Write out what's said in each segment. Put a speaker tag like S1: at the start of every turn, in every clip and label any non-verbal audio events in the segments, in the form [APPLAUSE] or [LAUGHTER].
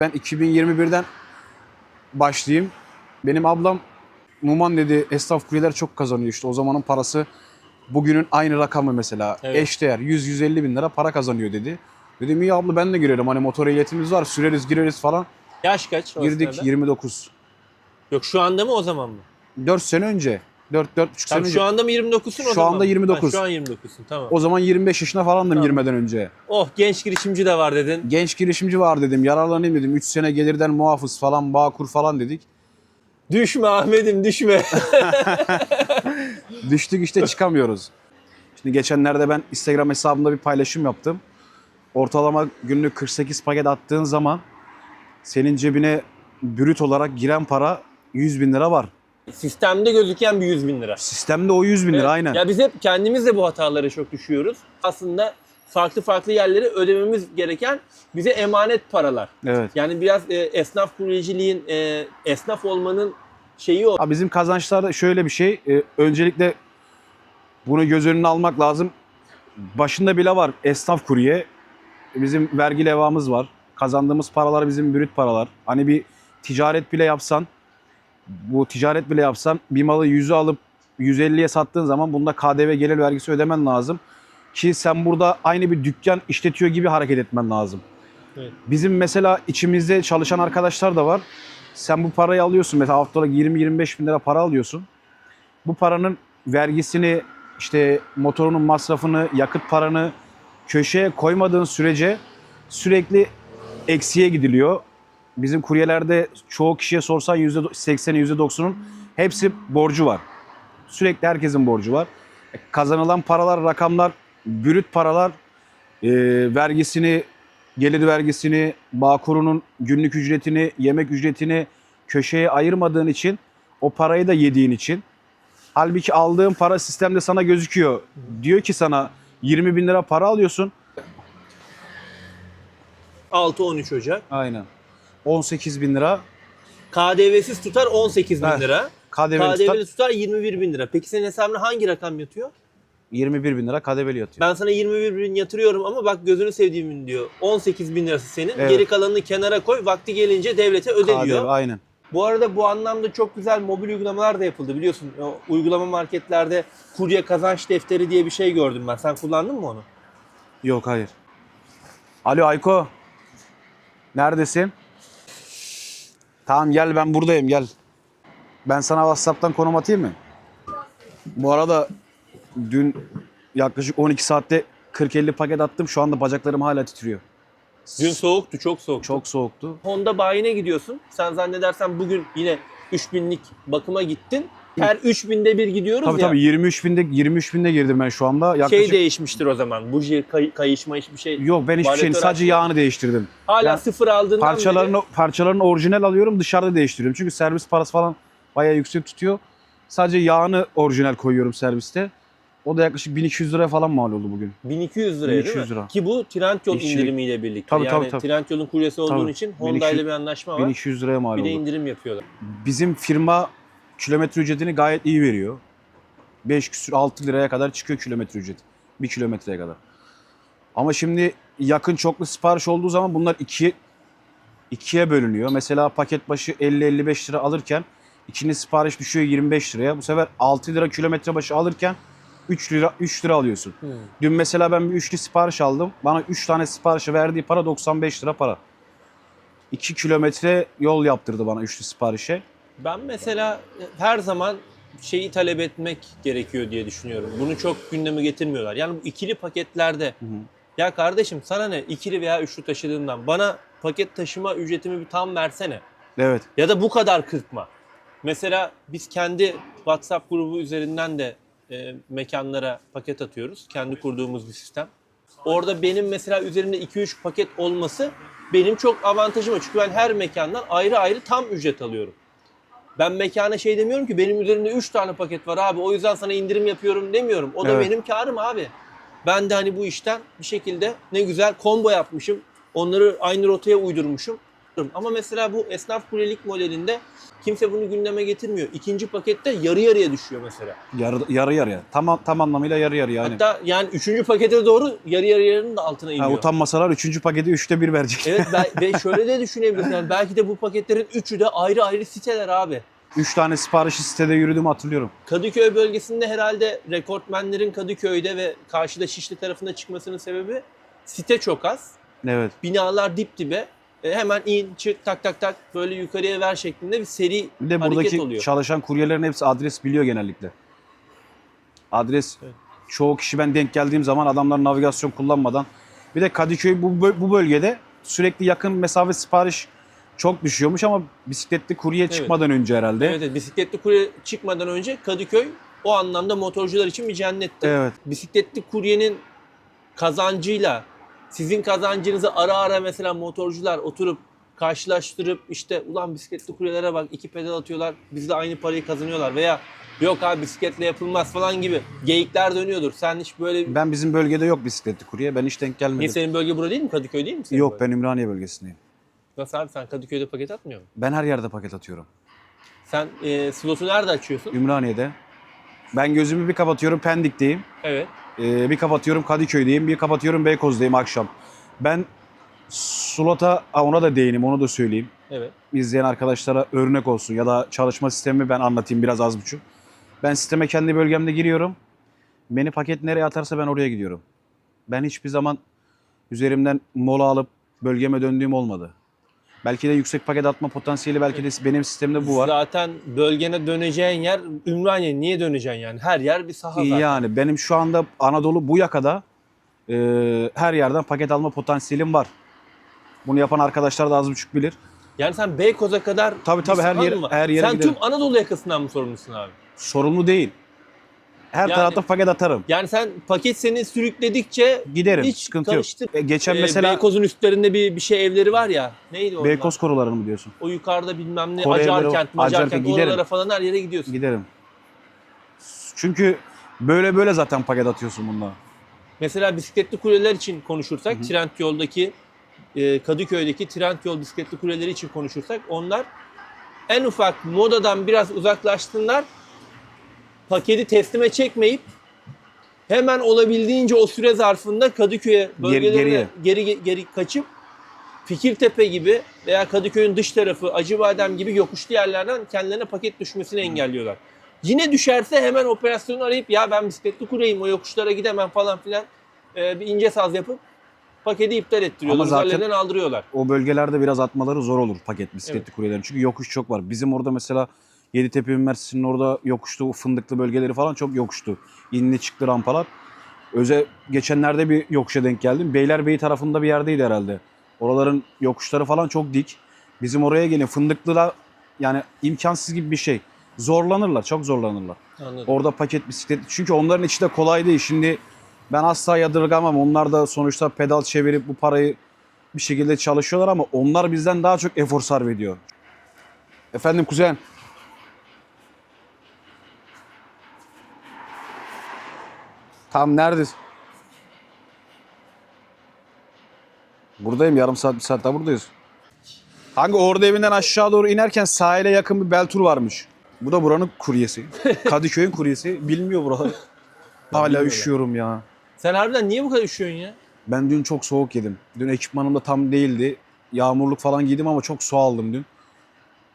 S1: Ben 2021'den başlayayım. Benim ablam Numan dedi esnaf kuryeler çok kazanıyor işte. O zamanın parası bugünün aynı rakamı mesela.
S2: Evet.
S1: Eşdeğer 100-150 bin lira para kazanıyor dedi. Dedim iyi abla ben de girerim. Hani motor ehliyetimiz var süreriz gireriz falan.
S2: Yaş kaç?
S1: Girdik
S2: sırada?
S1: 29.
S2: Yok şu anda mı o zaman mı?
S1: 4 sene önce. 4-4,5 sene
S2: Tamam,
S1: önce.
S2: şu anda mı 29'sun o
S1: Şu
S2: zaman?
S1: anda 29.
S2: Ha, şu an 29'sun tamam.
S1: O zaman 25 yaşına falandım
S2: Tamam.
S1: girmeden önce.
S2: Oh genç girişimci de var dedin.
S1: Genç girişimci var dedim. Yararlanayım dedim. 3 sene gelirden muhafız falan, Bağkur falan dedik.
S2: Düşme Ahmet'im düşme. [LAUGHS]
S1: Düştük işte çıkamıyoruz. Şimdi geçenlerde ben Instagram hesabımda bir paylaşım yaptım. Ortalama günlük 48 paket attığın zaman senin cebine brüt olarak giren para 100 bin lira var.
S2: Sistemde gözüken bir 100 bin lira.
S1: Sistemde o 100 bin lira
S2: Evet.
S1: aynen.
S2: Ya biz hep kendimiz de bu hatalara çok düşüyoruz. Aslında farklı farklı yerlere ödememiz gereken bize emanet paralar.
S1: Evet.
S2: Yani biraz e, esnaf kuryeciliğin, e, esnaf olmanın şeyi o.
S1: Bizim kazançlarda şöyle bir şey. e, öncelikle bunu göz önüne almak lazım. Başında bile var esnaf kurye. Bizim vergi levhamız var. Kazandığımız paralar bizim brüt paralar. Hani bir ticaret bile yapsan, bu ticaret bile yapsan bir malı 100'ü alıp 150'ye sattığın zaman bunda KDV gelir vergisi ödemen lazım. Ki sen burada aynı bir dükkan işletiyor gibi hareket etmen lazım.
S2: Evet.
S1: Bizim mesela içimizde çalışan arkadaşlar da var. Sen bu parayı alıyorsun mesela haftalık 20-25 bin lira para alıyorsun. Bu paranın vergisini işte motorunun masrafını, yakıt paranı köşeye koymadığın sürece sürekli eksiye gidiliyor. Bizim kuryelerde çoğu kişiye sorsan %80'i %90'ın hepsi borcu var. Sürekli herkesin borcu var. E, Kazanılan paralar, rakamlar, brüt paralar, e, vergisini, gelir vergisini, Bağkur'un günlük ücretini, yemek ücretini köşeye ayırmadığın için, o parayı da yediğin için. Halbuki aldığın para sistemde sana gözüküyor. Diyor ki sana 20 bin lira para alıyorsun.
S2: 6-13 Ocak.
S1: Aynen. 18 bin lira
S2: KDV'siz tutar 18 bin lira.
S1: KDV'li tutar.
S2: KDV'li tutar 21 bin lira. Peki senin hesabına hangi rakam yatıyor?
S1: 21 bin lira KDV'li yatıyor.
S2: Ben sana 21 bin yatırıyorum ama bak gözünü sevdiğimin diyor. 18 bin lirası senin.
S1: Evet.
S2: Geri kalanını kenara koy. Vakti gelince devlete öde
S1: KDV,
S2: diyor.
S1: aynen.
S2: Bu arada bu anlamda çok güzel mobil uygulamalar da yapıldı. Biliyorsun o uygulama marketlerde kurye kazanç defteri diye bir şey gördüm ben. Sen kullandın mı onu?
S1: Yok hayır. Alo Ayko. Neredesin? Tamam gel ben buradayım gel. Ben sana WhatsApp'tan konum atayım mı? Bu arada dün yaklaşık 12 saatte 40-50 paket attım. Şu anda bacaklarım hala titriyor.
S2: Dün soğuktu, çok soğuktu.
S1: Çok soğuktu.
S2: Honda bayine gidiyorsun. Sen zannedersen bugün yine 3000'lik bakıma gittin. Her 3000'de bir gidiyoruz
S1: Tabii
S2: ya.
S1: tabii 23 binde 23 binde girdim ben şu anda. Yaklaşık
S2: Şey değişmiştir o zaman. Buji, kay- kayışma hiçbir şey.
S1: Yok ben hiçbir
S2: Varyatör
S1: sadece yağını değiştirdim.
S2: Hala
S1: Ben
S2: sıfır aldığından
S1: Parçalarını
S2: beri
S1: parçalarını orijinal alıyorum dışarıda değiştiriyorum. Çünkü servis parası falan bayağı yüksek tutuyor. Sadece yağını orijinal koyuyorum serviste. O da yaklaşık 1200 liraya falan mal oldu bugün.
S2: 1200 liraya değil
S1: 1200
S2: mi?
S1: lira.
S2: Ki bu Trendyol
S1: İşçilik.
S2: indirimiyle birlikte.
S1: Tabii,
S2: yani
S1: tabii, tabii.
S2: Trendyol'un kuryesi olduğun
S1: Tabii.
S2: için Honda
S1: 1200
S2: ile bir anlaşma var.
S1: 1200 liraya mal
S2: Bir de
S1: oldu.
S2: indirim yapıyorlar.
S1: Bizim firma kilometre ücretini gayet iyi veriyor. 5 küsür 6 liraya kadar çıkıyor kilometre ücreti. 1 kilometreye kadar. Ama şimdi yakın çoklu sipariş olduğu zaman bunlar ikiye, ikiye bölünüyor. Mesela paket başı 50-55 lira alırken ikinci sipariş düşüyor 25 liraya. Bu sefer 6 lira kilometre başı alırken 3 lira 3 lira alıyorsun. Dün mesela ben bir üçlü sipariş aldım. Bana 3 tane siparişe verdiği para 95 lira para. 2 kilometre yol yaptırdı bana üçlü siparişe.
S2: Ben mesela her zaman şeyi talep etmek gerekiyor diye düşünüyorum. Bunu çok gündeme getirmiyorlar. Yani bu ikili paketlerde ya kardeşim sana ne ikili veya üçlü taşıdığından bana paket taşıma ücretimi bir tam versene.
S1: Evet.
S2: Ya da bu kadar kırpma. Mesela biz kendi WhatsApp grubu üzerinden de e, mekanlara paket atıyoruz. Kendi kurduğumuz bir sistem. Orada benim mesela üzerinde 2-3 paket olması benim çok avantajım. Çünkü ben her mekandan ayrı ayrı tam ücret alıyorum. Ben mekana şey demiyorum ki benim üzerimde 3 tane paket var abi o yüzden sana indirim yapıyorum demiyorum. O da
S1: Evet.
S2: benim karım abi. Ben de hani bu işten bir şekilde ne güzel combo yapmışım. Onları aynı rotaya uydurmuşum. Ama mesela bu esnaf kuryelik modelinde kimse bunu gündeme getirmiyor. İkinci pakette yarı yarıya düşüyor mesela.
S1: Yarı, yarı yarıya. Tam, tam anlamıyla yarı yarı yani.
S2: Hatta yani üçüncü pakete doğru yarı yarıyanın da altına iniyor.
S1: Ha, utanmasalar üçüncü paketi üçte bir verecek.
S2: Evet ben- [LAUGHS] ve şöyle de düşünebilirsin. Yani belki de bu paketlerin üçü de ayrı ayrı siteler abi.
S1: Üç tane siparişi sitede yürüdüğümü hatırlıyorum.
S2: Kadıköy bölgesinde herhalde rekortmenlerin Kadıköy'de ve karşıda Şişli tarafında çıkmasının sebebi site çok az.
S1: Evet.
S2: Binalar dip dibe. E, hemen in, çık, tak tak tak böyle yukarıya ver şeklinde bir seri
S1: Bir de
S2: hareket
S1: buradaki
S2: oluyor.
S1: çalışan kuryelerin hepsi adres biliyor genellikle. Adres
S2: Evet.
S1: çoğu kişi ben denk geldiğim zaman adamlar navigasyon kullanmadan bir de Kadıköy bu, bö- bu bölgede sürekli yakın mesafe sipariş çok düşüyormuş ama bisikletli kurye
S2: Evet.
S1: çıkmadan önce herhalde.
S2: Evet, evet, bisikletli kurye çıkmadan önce Kadıköy o anlamda motorcular için bir cennetti.
S1: Evet.
S2: Bisikletli kuryenin kazancıyla sizin kazancınızı ara ara mesela motorcular oturup karşılaştırıp işte ulan bisikletli kuryelere bak iki pedal atıyorlar biz de aynı parayı kazanıyorlar veya yok abi bisikletle yapılmaz falan gibi geyikler dönüyordur. Sen hiç böyle
S1: Ben bizim bölgede yok bisikletli kurye. Ben hiç denk gelmedim.
S2: Niye senin bölge burada değil mi? Kadıköy değil mi? Senin
S1: Yok
S2: bölge?
S1: ben Ümraniye bölgesindeyim.
S2: Nasıl abi sen Kadıköy'de paket atmıyor musun?
S1: Ben her yerde paket atıyorum.
S2: Sen e, slotu nerede açıyorsun?
S1: Ümraniye'de. Ben gözümü bir kapatıyorum Pendik'teyim.
S2: Evet.
S1: Ee, bir kapatıyorum Kadıköy'deyim, bir kapatıyorum Beykoz'dayım akşam. Ben Slot'a, ha, ona da değineyim, onu da söyleyeyim.
S2: Evet.
S1: İzleyen arkadaşlara örnek olsun ya da çalışma sistemimi ben anlatayım biraz az buçuk. Ben sisteme kendi bölgemde giriyorum. Beni paket nereye atarsa ben oraya gidiyorum. Ben hiçbir zaman üzerimden mola alıp bölgeme döndüğüm olmadı. Belki de yüksek paket atma potansiyeli belki de benim sistemde bu var.
S2: Zaten bölgene döneceğin yer Ümraniye. Niye döneceksin yani? Her yer bir saha zaten.
S1: Yani benim şu anda Anadolu bu yakada e, her yerden paket alma potansiyelim var. Bunu yapan arkadaşlar da az buçuk bilir.
S2: Yani sen Beykoz'a kadar
S1: Tabii, tabii, her
S2: var?
S1: her yere
S2: Sen
S1: giderim.
S2: tüm Anadolu yakasından mı sorumlusun abi?
S1: Sorumlu değil. Her
S2: Yani-
S1: tarafta paket atarım.
S2: Yani sen paket seni sürükledikçe
S1: Giderim.
S2: hiç
S1: sıkıntı yok.
S2: karıştır.
S1: E, geçen
S2: Ee,
S1: mesela
S2: Beykoz'un üstlerinde bir bir şey evleri var ya. Neydi onlar?
S1: Beykoz korularını mı diyorsun?
S2: O yukarıda bilmem ne
S1: Kore
S2: Acarkent, Macarkent oralara falan her yere gidiyorsun.
S1: Giderim. Çünkü böyle böyle zaten paket atıyorsun bununla.
S2: Mesela bisikletli kuleler için konuşursak, Trendyol'daki e, Kadıköy'deki Trendyol bisikletli kuleleri için konuşursak onlar en ufak modadan biraz uzaklaştığından paketi teslime çekmeyip hemen olabildiğince o süre zarfında Kadıköy'e bölgelerine
S1: geriye.
S2: geri geri kaçıp Fikirtepe gibi veya Kadıköy'ün dış tarafı Acıbadem gibi yokuşlu yerlerden kendilerine paket düşmesini engelliyorlar. Yine düşerse hemen operasyonu arayıp ya ben bisikletli kureyim o yokuşlara gidemem falan filan e, bir ince saz yapıp paketi iptal ettiriyorlar.
S1: Ama zaten-
S2: aldırıyorlar.
S1: O bölgelerde biraz atmaları zor olur paket bisikletli kuryelerin. Çünkü yokuş çok var. Bizim orada mesela Yeditepe Üniversitesi'nin orada yokuştu, o fındıklı bölgeleri falan çok yokuştu. İnli çıktı rampalar. Öze geçenlerde bir yokuşa denk geldim. Beylerbeyi tarafında bir yerdeydi herhalde. Oraların yokuşları falan çok dik. Bizim oraya gelin Fındıklı'da yani imkansız gibi bir şey. Zorlanırlar, çok zorlanırlar.
S2: Anladım.
S1: Orada paket bisiklet. Çünkü onların içi de kolay değil. Şimdi ben asla yadırgamam. Onlar da sonuçta pedal çevirip bu parayı bir şekilde çalışıyorlar ama onlar bizden daha çok efor sarf ediyor. Efendim kuzen. Tam neredesin? Buradayım. Yarım saat, bir saat daha buradayız. Hangi orada evinden aşağı doğru inerken sahile yakın bir Beltur varmış. Bu da buranın kuryesi. [LAUGHS] Kadıköy'ün kuryesi. Bilmiyor buraları. Hala üşüyorum ya.
S2: Sen harbiden niye bu kadar üşüyorsun ya?
S1: Ben dün çok soğuk yedim. Dün ekipmanım da tam değildi. Yağmurluk falan giydim ama çok su aldım dün.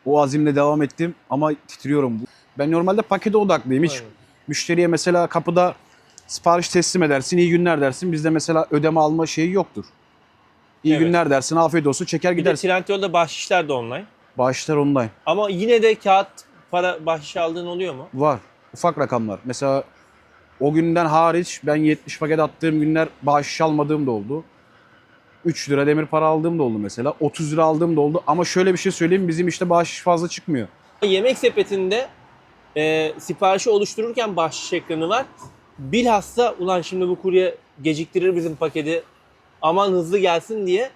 S1: O azimle devam ettim ama titriyorum. Ben normalde pakete odaklıyım. Hiç
S2: Aynen.
S1: müşteriye mesela kapıda sipariş teslim edersin, iyi günler dersin. Bizde mesela ödeme alma şeyi yoktur. İyi
S2: Evet.
S1: günler dersin, afiyet olsun, çeker
S2: Bir de
S1: gidersin.
S2: Trendyol'da bahşişler de online.
S1: Bağışlar online.
S2: Ama yine de kağıt para bahşiş aldığın oluyor mu?
S1: Var. Ufak rakamlar. Mesela o günden hariç ben 70 paket attığım günler bağış almadığım da oldu. 3 lira demir para aldığım da oldu mesela. 30 lira aldığım da oldu. Ama şöyle bir şey söyleyeyim. Bizim işte bağış fazla çıkmıyor.
S2: Yemek sepetinde e, siparişi oluştururken bahşiş ekranı var. Bilhassa ulan şimdi bu kurye geciktirir bizim paketi aman hızlı gelsin diye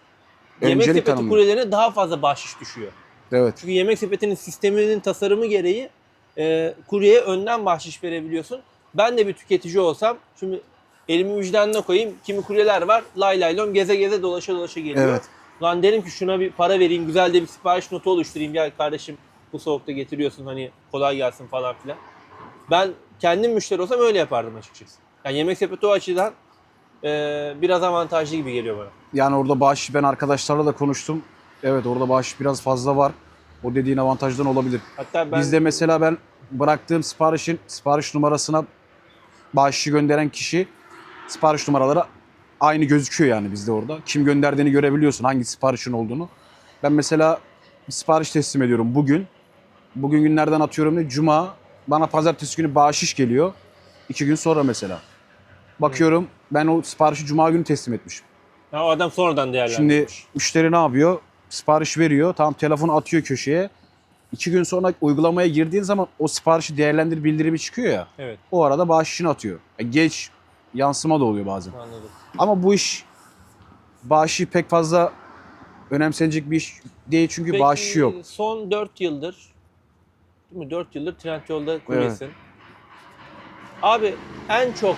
S2: yemek
S1: Öncelik
S2: sepeti
S1: tanımlıyor.
S2: kuryelerine daha fazla bahşiş düşüyor.
S1: Evet.
S2: Çünkü yemek sepetinin sisteminin tasarımı gereği e, kuryeye önden bahşiş verebiliyorsun. Ben de bir tüketici olsam şimdi elimi vicdanına koyayım. Kimi kuryeler var lay lay lom geze geze dolaşa dolaşa geliyor.
S1: Evet.
S2: Lan derim ki şuna bir para vereyim, güzel de bir sipariş notu oluşturayım. Gel kardeşim bu soğukta getiriyorsun hani kolay gelsin falan filan. Ben kendim müşteri olsam öyle yapardım açıkçası. Yani yemek sepeti o açıdan eee, biraz avantajlı gibi geliyor bana.
S1: Yani orada bağış ben arkadaşlarla da konuştum. Evet orada bağış biraz fazla var. O dediğin avantajdan olabilir.
S2: Hatta ben
S1: Bizde mesela ben bıraktığım siparişin sipariş numarasına bağışı gönderen kişi sipariş numaraları aynı gözüküyor yani bizde orada. Kim gönderdiğini görebiliyorsun hangi siparişin olduğunu. Ben mesela bir sipariş teslim ediyorum bugün. Bugün günlerden atıyorum ne? Cuma. Bana pazartesi günü bağışış geliyor. İki gün sonra mesela. Bakıyorum ben o siparişi cuma günü teslim etmişim.
S2: Ha, o adam sonradan
S1: Şimdi
S2: değerlendirmiş.
S1: müşteri ne yapıyor? Sipariş veriyor. Tamam telefonu atıyor köşeye. İki gün sonra uygulamaya girdiğin zaman o siparişi değerlendir bildirimi çıkıyor ya.
S2: Evet
S1: O arada bağışını atıyor. E, geç yansıma da oluyor bazen.
S2: anladım.
S1: Ama bu iş bağışı pek fazla önemsenecek bir iş değil çünkü
S2: Peki,
S1: bağışı yok.
S2: son 4 yıldır değil mi? 4 yıldır Trendyol'da kuryesin. Abi en çok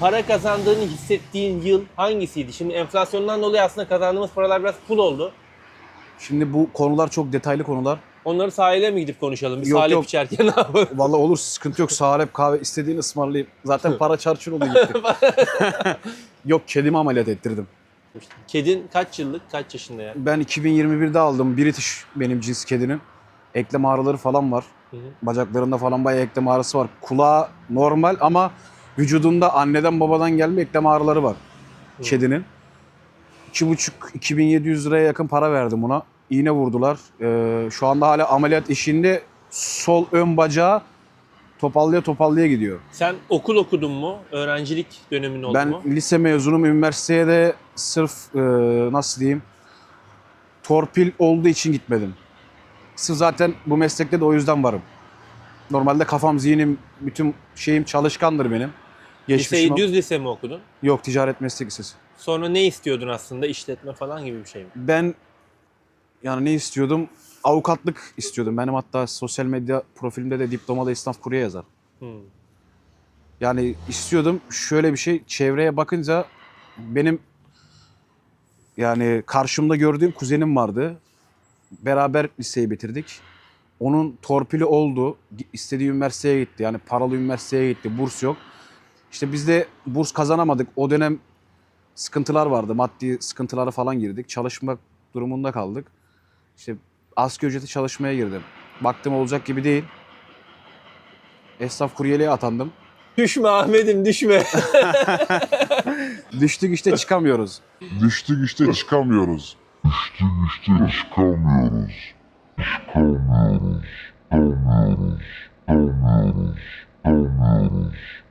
S2: para kazandığını hissettiğin yıl hangisiydi? Şimdi enflasyondan dolayı aslında kazandığımız paralar biraz pul oldu.
S1: Şimdi bu konular çok detaylı konular.
S2: Onları sahile mi gidip konuşalım? Bir
S1: Yok,
S2: salep
S1: yok.
S2: içerken ne yapalım? [LAUGHS]
S1: Vallahi olur sıkıntı yok. Salep kahve istediğini ısmarlayayım. Zaten [LAUGHS] para çarçur oldu gitti. [LAUGHS] yok kedimi ameliyat ettirdim.
S2: Kedin kaç yıllık, kaç yaşında ya?
S1: Ben 2021'de aldım. British benim cins kedinin. Eklem ağrıları falan var.
S2: Hı hı.
S1: Bacaklarında falan bayağı eklem ağrısı var. Kulağı normal ama vücudunda anneden babadan gelme eklem ağrıları var kedinin. 2,5-2700 liraya yakın para verdim buna. İğne vurdular. Ee, şu anda hala ameliyat işinde sol ön bacağı topallaya topallaya gidiyor.
S2: Sen okul okudun mu? Öğrencilik dönemin oldu
S1: ben
S2: mu?
S1: lise mezunum. Üniversiteye de sırf e, nasıl diyeyim torpil olduğu için gitmedim. Zaten bu meslekte de o yüzden varım. Normalde kafam, zihnim, bütün şeyim çalışkandır benim. Geçmişim
S2: Liseyi
S1: o-
S2: düz lise mi okudun?
S1: Yok ticaret meslek lisesi.
S2: Sonra ne istiyordun aslında? İşletme falan gibi bir şey mi?
S1: Ben yani ne istiyordum? Avukatlık istiyordum. Benim hatta sosyal medya profilimde de diplomalı esnaf kurye yazar.
S2: Hmm.
S1: Yani istiyordum şöyle bir şey çevreye bakınca benim yani karşımda gördüğüm kuzenim vardı. Beraber liseyi bitirdik. Onun torpili oldu. istediği üniversiteye gitti. Yani paralı üniversiteye gitti. Burs yok. İşte biz de burs kazanamadık. O dönem sıkıntılar vardı. Maddi sıkıntılara falan girdik. Çalışmak durumunda kaldık. İşte asgari ücreti çalışmaya girdim. Baktım olacak gibi değil. Esnaf kuryeliğe atandım.
S2: Düşme Ahmet'im düşme. [LAUGHS]
S1: Düştük işte çıkamıyoruz.
S3: Düştük işte çıkamıyoruz. Düştük işte çıkamıyoruz. Çıkamıyoruz. Çıkamıyoruz. Çıkamıyoruz. Çıkamıyoruz.